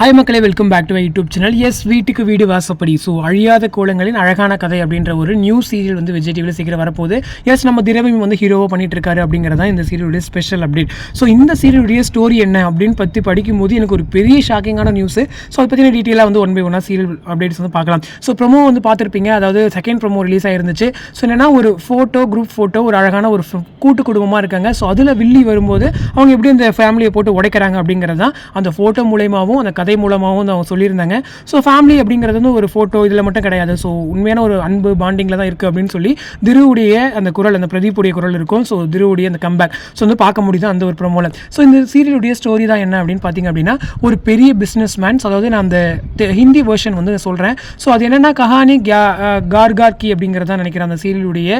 Hi மக்களே welcome back to YouTube channel S வீட்டுக்கு வீடு வாசப்படி. ஸோ அழியாத கோலங்களின் அழகான கதை அப்படின்ற ஒரு நியூ சீரியல் வந்து விஜய் டிவியில் சீக்கிரம் வரப்போகுது. எஸ் நம்ம திரவியம் வந்து ஹீரோவாக பண்ணிட்டு இருக்காரு அப்படிங்கிறதா இந்த சீரியலுடைய ஸ்பெஷல் அப்டேட் ஸோ இந்த சீரியலுடைய ஸ்டோரி என்ன அப்படின்னு பற்றி படிக்கும்போது எனக்கு ஒரு பெரிய ஷாக்கிங்கான நியூஸ் ஸோ அதை பற்றின டீட்டெயிலாக வந்து ஒன் பை ஒன்னாக சீரியல் அப்டேட்ஸ் வந்து பார்க்கலாம். ஸோ ப்ரோமோ வந்து பார்த்துருப்பீங்க. அதாவது செகண்ட் ப்ரோமோ ரிலீஸ் ஆயிருந்துச்சு. ஸோ என்னன்னா ஒரு ஃபோட்டோ குரூப் ஃபோட்டோ ஒரு அழகான ஒரு கூட்டு குடும்பமாக இருக்காங்க. ஸோ அதில் வில்லி வரும்போது அவங்க எப்படி இந்த ஃபேமிலியை போட்டு உடைக்கிறாங்க அப்படிங்கிறது தான் அந்த ஃபோட்டோ மூலயமாவும் அந்த கதை மூலமாகவும் அவங்க சொல்லியிருந்தாங்க. ஸோ ஃபேமிலி அப்படிங்கிறது வந்து ஒரு ஃபோட்டோ இதில் மட்டும் கிடையாது. ஸோ உண்மையான ஒரு அன்பு பாண்டிங்கில் தான் இருக்குது அப்படின்னு சொல்லி திருவுடைய அந்த குரல் அந்த பிரதீப்புடைய குரல் இருக்கும். ஸோ திருவுடைய அந்த கம்பேக் ஸோ வந்து பார்க்க முடியுது அந்த ஒரு ப்ரொமோல ஸோ இந்த சீரியலுடைய ஸ்டோரி தான் என்ன அப்படின்னு பார்த்தீங்க அப்படின்னா ஒரு பெரிய பிஸ்னஸ் மேன்ஸ் அதாவது நான் அந்த தெ- ஹிந்தி வெர்ஷன் வந்து சொல்கிறேன் ஸோ அது என்னென்னா கஹானி கியா- அஹ் கார் கார் கி நினைக்கிறேன் அந்த சீரியலுடைய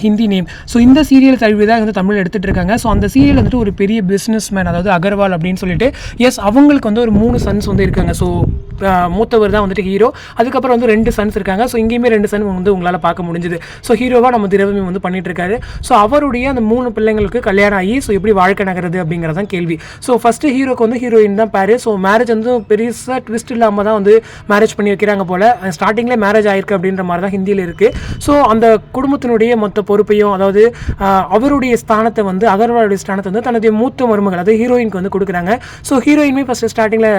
ஹிந்தி நேம் ஸோ இந்த சீரியல் தழுவி தான் வந்து தமிழ் எடுத்துகிட்டு இருக்காங்க. ஸோ அந்த சீரியல் வந்துட்டு ஒரு பெரிய பிஸ்னஸ் மேன் அதாவது அகர்வால் அப்படின்னு சொல்லிட்டு எஸ் அவங்களுக்கு வந்து ஒரு மூணு சன்ஸ் வந்து இருக்காங்க. ஸோ மூத்தவர் தான் வந்துட்டு ஹீரோ அதுக்கப்புறம் வந்து ரெண்டு சன்ஸ் இருக்காங்க. ஸோ இங்கேயுமே ரெண்டு சன் வந்து உங்களால் பார்க்க முடிஞ்சுது. ஸோ ஹீரோவாக நம்ம திரவியம் வந்து பண்ணிட்டு இருக்காரு ஸோ அவருடைய அந்த மூணு பிள்ளைங்களுக்கு கல்யாணம் ஆகி ஸோ எப்படி வாழ்க்கை நகருது அப்படிங்கிறதான் கேள்வி. ஸோ ஃபஸ்ட்டு ஹீரோக்கு வந்து ஹீரோயின் தான் பேரு. ஸோ மேரேஜ் வந்து பெருசாக ட்விஸ்ட் இல்லாமல் தான் வந்து மேரேஜ் பண்ணி வைக்கிறாங்க போல். ஸ்டார்டிங்கில் மேரேஜ் ஆயிருக்கு அப்படின்ற மாதிரி தான் ஹிந்தியில் இருக்குது ஸோ அந்த குடும்பத்தினுடைய மொத்த பொறுப்பையும் அதாவது அவருடைய ஸ்தானத்தை வந்து அகர்வாலுடைய ஸ்தானத்தை வந்து தன்னுடைய மூத்த மருமகள் அதாவது ஹீரோயினுக்கு வந்து கொடுக்குறாங்க. ஸோ ஹீரோயினுமே ஃபஸ்ட்டு ஸ்டார்டிங்கில்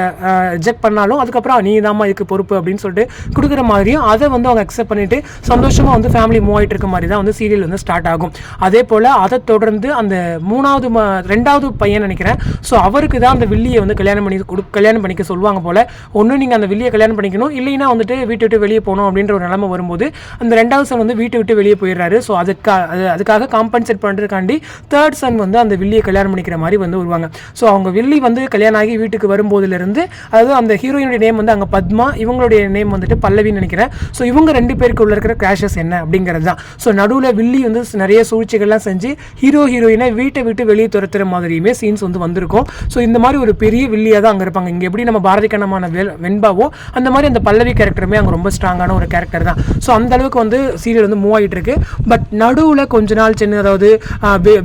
ரிஜெக்ட் பண்ணாலும் அதுக்கப்புறம் நீ தாம்மா இதுக்கு பொறுப்பு அப்படின்னு சொல்லிட்டு கொடுக்குற மாதிரியும் அதை வந்து அவங்க அக்செப்ட் பண்ணிட்டு சந்தோஷமாக வந்து ஃபேமிலி மூவ் ஆகிட்டு இருக்க மாதிரி தான் வந்து சீரியல் வந்து ஸ்டார்ட் ஆகும். அதே போல் அதை தொடர்ந்து அந்த மூணாவது ரெண்டாவது பையன் நினைக்கிறேன். ஸோ அவருக்கு தான் அந்த வில்லியை வந்து கல்யாணம் பண்ணி கொடு கல்யாணம் பண்ணிக்க சொல்லுவாங்க போல். ஒன்று நீங்கள் அந்த வில்லியை கல்யாணம் பண்ணிக்கணும். இல்லைன்னா வந்துட்டு வீட்டை விட்டு வெளியே போகணும் அப்படின்ற ஒரு நிலைமை வரும்போது அந்த ரெண்டாவது சன் வந்து வீட்டை விட்டு வெளியே போயிடுறாரு. ஸோ அதுக்காக அது அதுக்காக காம்பன்சேட் பண்ணுறதுக்காண்டி தேர்ட் சன் வந்து அந்த வில்லியை கல்யாணம் பண்ணிக்கிற மாதிரி வந்து வருவாங்க. ஸோ அவங்க வில்லி வந்து கல்யாணம் ஆகி வீட்டுக்கு வரும்போதுலேருந்து அதாவது அந்த ஹீரோயினுடைய நேம் வந்து அங்கே பத்மா இவங்களுடைய நேம் வந்துட்டு பல்லவின்னு நினைக்கிறேன். ஸோ இவங்க ரெண்டு பேருக்கு உள்ள இருக்கிற கிராஷஸ் என்ன அப்படிங்கிறது தான் ஸோ நடுவில் வில்லி வந்து நிறைய சூழ்ச்சிகள்லாம் செஞ்சு ஹீரோ ஹீரோயினை வீட்டை விட்டு வெளியே துரத்துற மாதிரியுமே சீன்ஸ் வந்து வந்திருக்கும். ஸோ இந்த மாதிரி ஒரு பெரிய வில்லியாக தான் அங்கே இருப்பாங்க. இங்கே எப்படி நம்ம பாரதி கண்ணமான வெ- வெண்பாவோ அந்த மாதிரி அந்த பல்லவி கேரக்டருமே அங்கே ரொம்ப ஸ்ட்ராங்கான ஒரு கேரக்டர் தான். ஸோ அந்த அளவுக்கு வந்து சீரியல் வந்து மூவ் ஆகிட்டு இருக்கு. பட் நடுவில் கொஞ்ச நாள் சின்ன அதாவது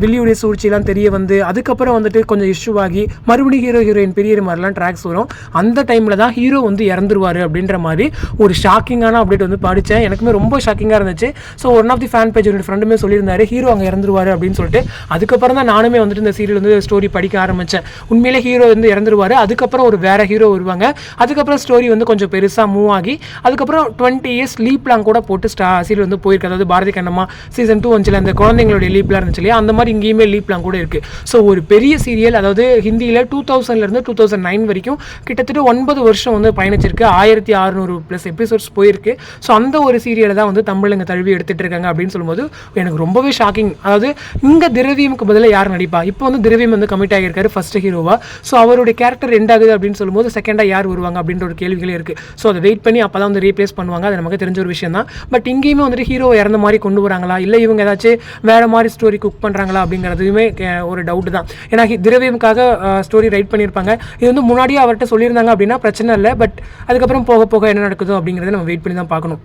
வில்லியுடைய சூழ்ச்சிலாம் தெரிய வந்து அதுக்கப்புறம் வந்துட்டு கொஞ்சம் இஷ்யூ ஆகி மறுபடியும் ஹீரோ ஹீரோயின் பெரிய மாதிரிலாம் ட்ராக்ஸ் வரும். அந்த டைமில் தான் ஹீரோ வந்து இறந்துருவாரு அப்படின்ற மாதிரி ஒரு ஷாக்கிங்கான அப்டேட் வந்து படித்தேன் எனக்குமே ரொம்ப ஷாக்கிங்காக இருந்துச்சு. So one of the fan page என்னோட ஃப்ரெண்டுமே சொல்லியிருந்தாரு ஹீரோ அங்கே இறந்துருவாரு அப்படின்னு சொல்லிட்டு. அதுக்கப்புறம் தான் நானுமே வந்துட்டு இந்த சீரியல் வந்து ஸ்டோரி படிக்க ஆரம்பித்தேன் உண்மையிலே ஹீரோ வந்து இறந்துருவாரு. அதுக்கப்புறம் ஒரு வேற ஹீரோ வருவாங்க. அதுக்கப்புறம் ஸ்டோரி வந்து கொஞ்சம் பெருசாக மூவ் ஆகி அதுக்கப்புறம் டுவெண்ட்டி இயர்ஸ் லீப்லாம் கூட போட்டு ஸ்டா சீரியல் வந்து போயிருக்கு. அதாவது பாரதி கண்ணம்மா சீசன் டூ வந்துச்சுல அந்த குழந்தைங்களுடைய லீப்லாம் இருந்துச்சு இல்லையா? அந்த மாதிரி இங்கேயுமே லீப்லாம் கூட இருக்குது ஸோ ஒரு பெரிய சீரியல் அதாவது ஹிந்தியில் டூ தௌசண்ட்லேருந்து டூ தௌசண்ட் நைன் வரைக்கும் கிட்டத்தட்ட ஒன்பது வருஷம் வந்து பயணிச்சிருக்கு. ஆயிரத்தி அறுநூறு ப்ளஸ் எபிசோட்ஸ் போயிருக்கு. ஸோ அந்த ஒரு சீரியலை தான் வந்து தமிழுங்க தழுவி எடுத்துட்டு இருக்காங்க அப்படின்னு சொல்லும்போது எனக்கு ரொம்பவே ஷாக்கிங் அதாவது இங்கே திரவியமுக்கு பதிலாக யார் நடிப்பா? இப்போ வந்து திரவியம் வந்து கமிட் ஆகியிருக்காரு ஃபர்ஸ்ட் ஹீரோவா ஸோ அவருடைய கேரக்டர் ரெண்டாகுது அப்படின்னு சொல்லும்போது செகண்டாக யார் வருவாங்க அப்படின்ற ஒரு கேள்விகளே இருக்குது ஸோ அதை வெயிட் பண்ணி அப்போ தான் வந்து ரீப்ளேஸ் பண்ணுவாங்க. அது நமக்கு தெரிஞ்ச ஒரு விஷயம் தான். பட் இங்கேயுமே வந்துட்டு ஹீரோ இறந்த மாதிரி கொண்டு வராங்களா? இல்லை இவங்க ஏதாச்சும் வேறு மாதிரி ஸ்டோரி குக் பண்ணுறாங்களா அப்படிங்கிறதுமே ஒரு டவுட் தான். ஏன்னா ஹி- திரவியமுக்காக ஸ்டோரி ரைட் பண்ணியிருப்பாங்க. இது வந்து முன்னாடியே அவர்கிட்ட சொல்லியிருந்தாங்க அப்படின்னா பிரச்சனை இல்லை. பட் அதுக்கப்புறம் போக போக என்ன நடக்குதோ அப்படிங்கிறத நம்ம வெயிட் பண்ணி தான் பார்க்கணும்.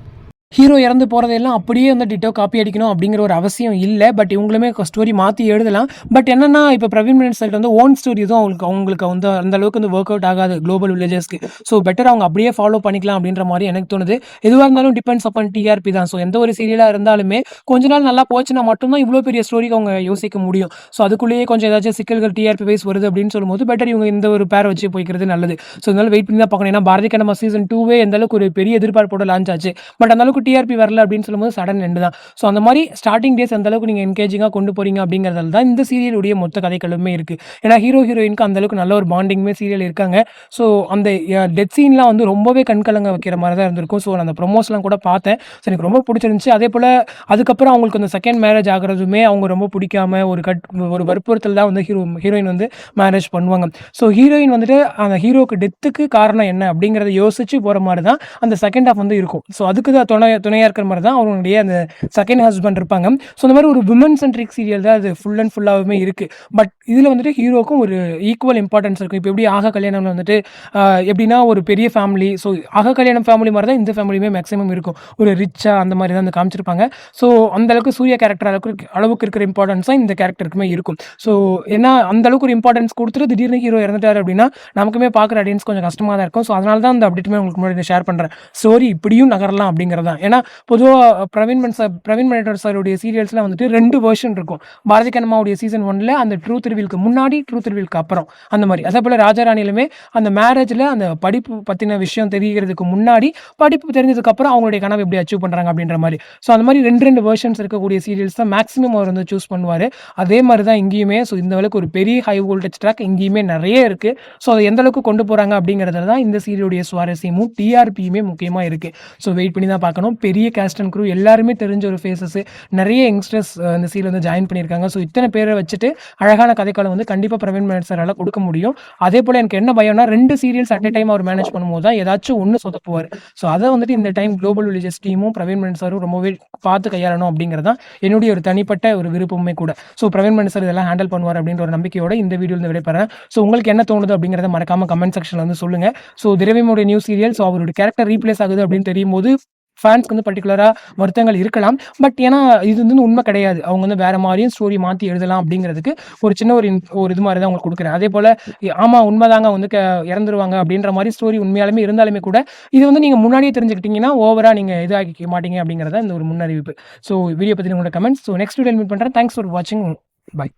ஹீரோ இறந்து போகிறதெல்லாம் அப்படியே வந்து டிட்டோ காப்பி அடிக்கணும் அப்படிங்கிற ஒரு அவசியம் இல்லை. பட் இவங்களுமே ஸ்டோரி மாற்றி எழுதலாம். பட் என்னென்னா இப்போ பிரவீன் மினன் சைட் வந்து ஓன் ஸ்டோரி எதுவும் அவங்களுக்கு அவங்களுக்கு வந்து அந்த அளவுக்கு வந்து ஒர்க் அவுட் ஆகாது குளோபல் வில்லேஜஸ்க்கு ஸோ பெட்டர் அவங்க அப்படியே ஃபாலோ பண்ணிக்கலாம் அப்படின்ற மாதிரி எனக்கு தோணுது. எதுவாக இருந்தாலும் டிபெண்ட்ஸ் அப்பான் டிஆர்பி தான். ஸோ எந்த ஒரு சீரியலாக இருந்தாலுமே கொஞ்ச நாள் நல்லா போச்சுன்னா மட்டும்தான் இவ்வளோ பெரிய ஸ்டோரிக்கு அவங்க யோசிக்க முடியும். ஸோ அதுக்குள்ளேயே கொஞ்சம் ஏதாச்சும் சிக்கல்கள் டிஆர்பி வைஸ் வருது அப்படின்னு சொல்லும்போது பெட்டர் இவங்க இந்த ஒரு பேரை வச்சு போய்க்கிறது நல்லது. ஸோ இதனால வெயிட் பண்ணி தான் பார்க்கணும். ஏன்னா பாரதி கண்ணம்மா சீசன் டூவே எந்த அளவுக்கு ஒரு பெரிய எதிர்பார்ப்போட லான்ச் ஆச்சு. பட் அந்த அளவுக்கு டிஆர்பி வரல அப்படின்னு சொல்லும்போது சடன் எண்டு தான். ஸோ அந்த மாதிரி ஸ்டார்டிங் டேஸ் அந்த அளவுக்கு நீங்கள் என்கேஜிங்காக கொண்டு போகிறீங்க அப்படிங்கிறதால தான் இந்த சீரியலுடைய மொத்த கதைகளுமே இருக்குது ஏன்னா ஹீரோ ஹீரோயினுக்கு அந்த அளவுக்கு நல்ல ஒரு பாண்டிங்குமே சீரியல் இருக்காங்க. ஸோ அந்த டெத் சீன்லாம் வந்து ரொம்பவே கண்கலங்க வைக்கிற மாதிரி தான் இருந்திருக்கும். ஸோ நான் அந்த ப்ரொமோஸ்லாம் கூட பார்த்தேன். ஸோ எனக்கு ரொம்ப பிடிச்சிருந்துச்சு. அதே போல் அதுக்கப்புறம் அவங்களுக்கு அந்த செகண்ட் மேரேஜ் ஆகிறதுமே அவங்க ரொம்ப பிடிக்காம ஒரு கட் ஒரு வற்புறுத்தல் தான் வந்து ஹீரோ ஹீரோயின் வந்து மேரேஜ் பண்ணுவாங்க. ஸோ ஹீரோயின் வந்துட்டு அந்த ஹீரோக்கு டெத்துக்கு காரணம் என்ன அப்படிங்கிறத யோசிச்சு போகிற மாதிரி தான் அந்த செகண்ட் ஹாஃப் வந்து இருக்கும். ஸோ அதுக்கு தான் துணை துணையாக இருக்கிற மாதிரி தான் அவங்களுடைய அந்த செகண்ட் ஹஸ்பண்ட் இருப்பாங்க. ஸோ அந்த மாதிரி ஒரு விமன் சென்ட்ரிக் சீரியல் தான் அது ஃபுல் அண்ட் ஃபுல்லாகவுமே இருக்குது பட் இதில் வந்துட்டு ஹீரோக்கும் ஒரு ஈக்குவல் இம்பார்ட்டன்ஸ் இருக்கும். இப்போ எப்படி ஆக கல்யாணம் வந்துட்டு எப்படின்னா ஒரு பெரிய ஃபேமிலி ஸோ ஆக கல்யாணம் ஃபேமிலி மாதிரி தான் இந்த ஃபேமிலியுமே மேக்ஸிமம் இருக்கும். ஒரு ரிச்சாக அந்த மாதிரி தான் வந்து காமிச்சிருப்பாங்க. ஸோ அந்தளவுக்கு சூர்யா கேரக்டர் அளவுக்கு அளவுக்கு இருக்கிற இம்பார்ட்டன்ஸ் தான் இந்த கேரக்டருக்குமே இருக்கும். ஸோ ஏன்னா அந்தளவுக்கு ஒரு இம்பார்ட்டன்ஸ் கொடுத்துட்டு திடீர்னு ஹீரோ இறந்துட்டார் அப்படின்னா நமக்குமே பார்க்குற ஆடியன்ஸ் கொஞ்சம் கஷ்டமாக தான் இருக்கும். ஸோ அதனால தான் அந்த அப்டேட்டுமே உங்களுக்கு முன்னாடி ஷேர் பண்ணுறேன் ஸ்டோரி இப்படியும் நகரலாம் அப்படிங்கிறது தான் ஏன்னா பொதுவாக பிரவீன் மன் சார் பிரவீன் மணிட்டர் சாருடைய சீரியல்ஸில் வந்துட்டு ரெண்டு வேர்ஷன் இருக்கும். பாரதி கண்ணம்மாவுடைய சீசன் ஒன்ல அந்த ட்ரூத் ரிவீலுக்கு முன்னாடி ட்ரூத் ரிவீலுக்கு அப்புறம் அந்த மாதிரி. அதே போல் ராஜாராணியிலுமே அந்த மேரேஜில் அந்த படிப்பு பற்றின விஷயம் தெரிகிறதுக்கு முன்னாடி படிப்பு தெரிஞ்சதுக்கப்புறம் அவங்களுடைய கனவு எப்படி அச்சீவ் பண்ணுறாங்க அப்படின்ற மாதிரி. ஸோ அந்த மாதிரி ரெண்டு ரெண்டு வேர்ஷன்ஸ் இருக்கக்கூடிய சீரியல்ஸ் தான் மேக்ஸிமம் அவர் வந்து சூஸ் பண்ணுவார். அதே மாதிரி தான் இங்கேயுமே ஸோ இந்த அளவுக்கு ஒரு பெரிய ஹை வோல்டேஜ் ட்ராக் இங்கேயுமே நிறைய இருக்குது ஸோ அதை எந்த அளவுக்கு கொண்டு போகிறாங்க அப்படிங்கிறதுல தான் இந்த சீரியலுடைய சுவாரஸ்யமும் டிஆர்பியுமே முக்கியமாக இருக்குது ஸோ வெயிட் பண்ணி தான் பார்க்கணும். பெரிய கேஸ்ட் அண்ட் க்ரூ எல்லாருமே தெரிஞ்ச ஒரு ஃபேஸஸ் நிறைய யங்ஸ்டர்ஸ் இந்த சீரியல் வந்து ஜாயின் பண்ணியிருக்காங்க. ஸோ இத்தனை பேரை வச்சுட்டு அழகான கதைக்காலம் வந்து கண்டிப்பாக பிரவீன் மேனட் சாரால் கொடுக்க முடியும். அதே போல் எனக்கு என்ன பயம்னா ரெண்டு சீரியல்ஸ் அட் டைம் அவர் மேனேஜ் பண்ணும்போது தான் ஏதாச்சும் ஒன்று சொதப்புவார். ஸோ அதை வந்துட்டு இந்த டைம் குளோபல் வில்லேஜஸ் டீமும் பிரவீன் மேனட் சாரும் ரொம்பவே பார்த்து கையாளணும் அப்படிங்கிறதான் என்னுடைய ஒரு தனிப்பட்ட ஒரு விருப்பமே கூட. ஸோ பிரவீன் மேனட் சார் இதெல்லாம் ஹேண்டில் பண்ணுவார் அப்படின்ற ஒரு நம்பிக்கையோட இந்த வீடியோ வந்து விடைபெறேன். ஸோ உங்களுக்கு என்ன தோணுது அப்படிங்கிறத மறக்காம கமெண்ட் செக்ஷனில் வந்து சொல்லுங்க. ஸோ திரவியமுடைய நியூ சீரியல் ஸோ அவருடைய கேரக்டர் ரீப்ளேஸ் ஆகுது அப்படின்னு தெரியும் போது ஃபேன்ஸ்க்கு வந்து பர்டிகுலராக வருத்தங்கள் இருக்கலாம். பட் ஏன்னா இது வந்து உண்மை கிடையாது. அவங்க வந்து வேறு மாதிரியும் ஸ்டோரி மாற்றி எழுதலாம் அப்படிங்கிறதுக்கு ஒரு சின்ன ஒரு இன் ஒரு இது மாதிரி தான் உங்களுக்கு கொடுக்குறேன். அதே போல் ஆமாம் உண்மைதாங்க வந்து க- இறந்துருவாங்க அப்படின்ற மாதிரி ஸ்டோரி உண்மையாலுமே இருந்தாலுமே கூட இது வந்து நீங்கள் முன்னாடியே தெரிஞ்சுக்கிட்டீங்கன்னா ஓவராக நீங்கள் இதாகிக்க மாட்டீங்க அப்படிங்கிறத இந்த ஒரு முன்னறிவிப்பு. ஸோ வீடியோ பற்றி உங்களோட comments so next video meet பண்ணுறேன் தேங்க்ஸ் ஃபார் வாட்சிங் பை